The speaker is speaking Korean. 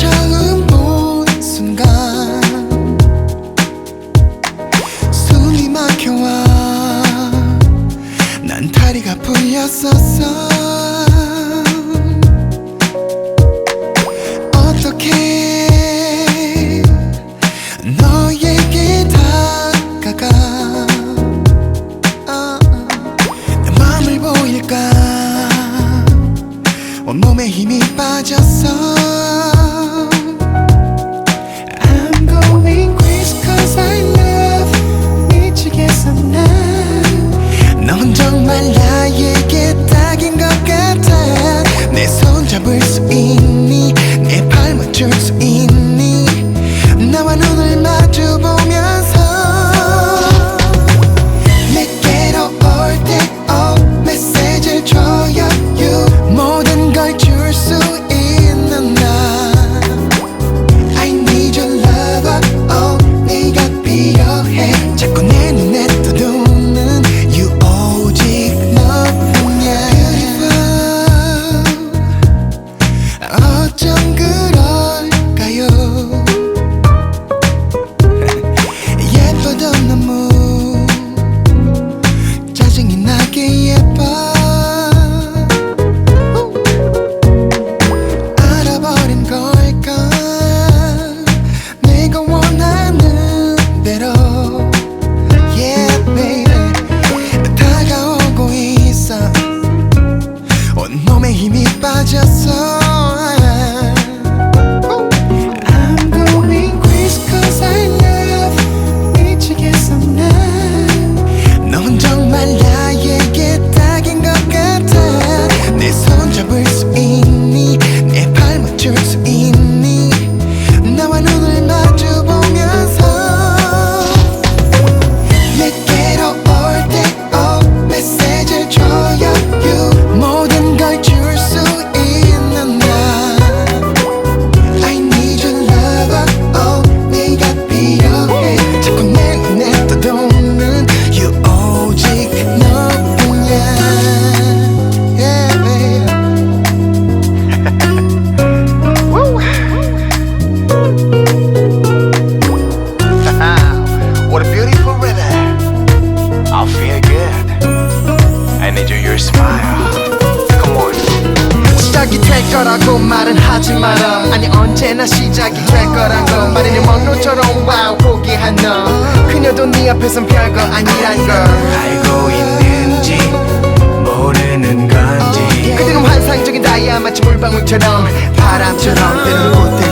처음 본 순간 숨이 막혀와 난 다리가 풀렸어. 어떻게 너에게 다가가? 아, 아. 내 맘을 보일까? 온몸에 힘이 빠졌어. 정말 나에게 딱인 것 같아. 내 손 잡을 수 있니? 내 팔 맞출 수 있니 힘이 빠 I need you, your smile. Come on. 시작이 될 거라고 말은 하지 마라. 아니 언제나 시작이 될 거란 거 마리는 먼로처럼 와우 포기한 너. 그녀도 네 앞에선 별거 아니란 걸. 알고 있는지 모르는 건지. 그대는 환상적인 다이아 마치 물방울처럼 바람처럼 때로는 꽃들처럼